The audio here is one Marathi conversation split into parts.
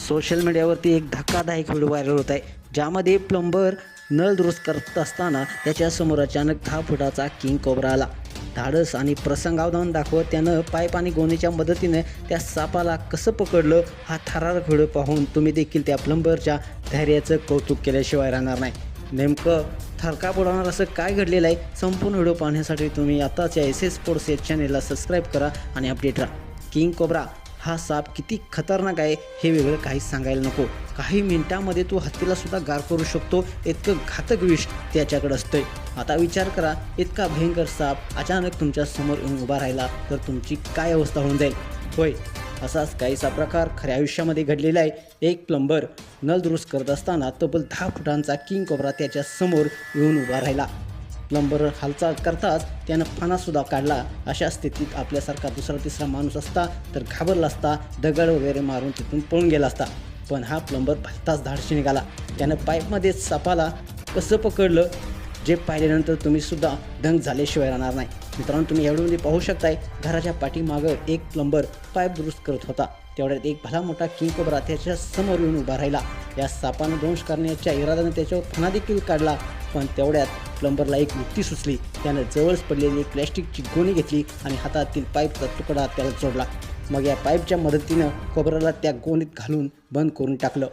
सोशल मीडियावरती एक धक्कादायक व्हिडिओ व्हायरल होत आहे ज्यामध्ये प्लंबर नळ दुरुस्त करत असताना त्याच्यासमोर अचानक दहा फुटाचा किंग कोबरा आला. धाडस आणि प्रसंगावधान दाखवत त्यानं पाईप आणि गोणीच्या मदतीने त्या सापाला कसं पकडलं हा थरारक व्हिडिओ पाहून तुम्ही देखील त्या प्लंबरच्या धैर्याचं कौतुक केल्याशिवाय राहणार नाही. नेमकं थरका बुडवणार असं काय घडलेलं आहे संपूर्ण व्हिडिओ पाहण्यासाठी तुम्ही आताच या एस एस स्पोर्ट्स या चॅनेलला सबस्क्राईब करा आणि अपडेट राहा. किंग कोबरा हा साप किती खतरनाक आहे हे वेगळं काहीच सांगायला नको. काही मिनिटांमध्ये तो हत्तीला सुद्धा गार करू शकतो. इतकं घातक विष त्याच्याकडे असतंय. आता विचार करा इतका भयंकर साप अचानक तुमच्यासमोर येऊन उभा राहिला तर तुमची काय अवस्था होऊन जाईल? होय असाच काहीसा प्रकार खऱ्या आयुष्यामध्ये घडलेला आहे. एक प्लंबर नळ दुरुस्त करत असताना तब्बल दहा फुटांचा किंग कोबरा त्याच्यासमोर येऊन उभा राहिला. प्लंबर हालचाल करताच त्यानं फणासुद्धा काढला. अशा स्थितीत आपल्यासारखा दुसरा तिसरा माणूस असता तर घाबरला असता दगड वगैरे मारून तिथून पळून गेला असता. पण हा प्लंबर भलताच धाडशी निघाला. त्यानं पाईपमध्ये सापाला कसं पकडलं जे पाहिल्यानंतर तुम्हीसुद्धा दंग झाल्याशिवाय राहणार नाही. मित्रांनो तुम्ही एवढ्यामध्ये पाहू शकताय घराच्या पाठीमागं एक प्लंबर पाईप दुरुस्त करत होता. तेवढ्यात एक भला मोठा किंग कोबरा त्याच्यासमोर येऊन उभा राहिला. या सापानं दोष करण्याच्या इराद्याने त्याच्यावर फणा देखील काढला. पण तेवढ्यात प्लंबरला एक युक्ती सुचली. त्यानं जवळच पडलेली एक प्लॅस्टिकची गोणी घेतली आणि हातातील पाईपचा तुकडा त्याला जोडला. मग या पाईपच्या मदतीनं कोबराला त्या गोणीत घालून बंद करून टाकलं.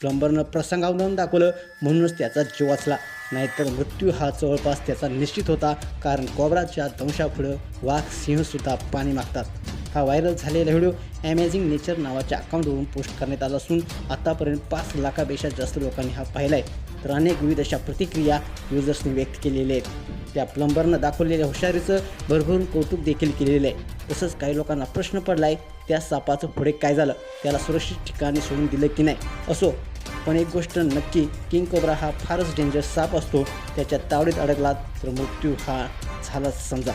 प्लंबरनं प्रसंगावधान दाखवलं म्हणूनच त्याचा जीव वाचला. नाहीतर मृत्यू हा जवळपास त्याचा निश्चित होता कारण कोबराच्या दंशापुढं वाघ सिंहसुद्धा पाणी मागतात. हा व्हायरल झालेला व्हिडिओ ॲमेझिंग नेचर नावाच्या अकाउंटवरून पोस्ट करण्यात आला असून आतापर्यंत पाच लाखापेक्षा जास्त लोकांनी हा पाहिला आहे तर अनेक विविध अशा प्रतिक्रिया युजर्सनी व्यक्त केलेल्या आहेत. त्या प्लंबरनं दाखवलेल्या हुशारीचं भरभरून कौतुक देखील केलेलं आहे. तसंच काही लोकांना प्रश्न पडला आहे त्या सापाचं पुढे काय झालं? त्याला सुरक्षित ठिकाणी सोडून दिलं की नाही? असो पण एक गोष्ट नक्की किंग कोब्रा हा फारच डेंजर साप असतो. त्याच्या तावडीत अडकला तर मृत्यू हा झालाच समजा.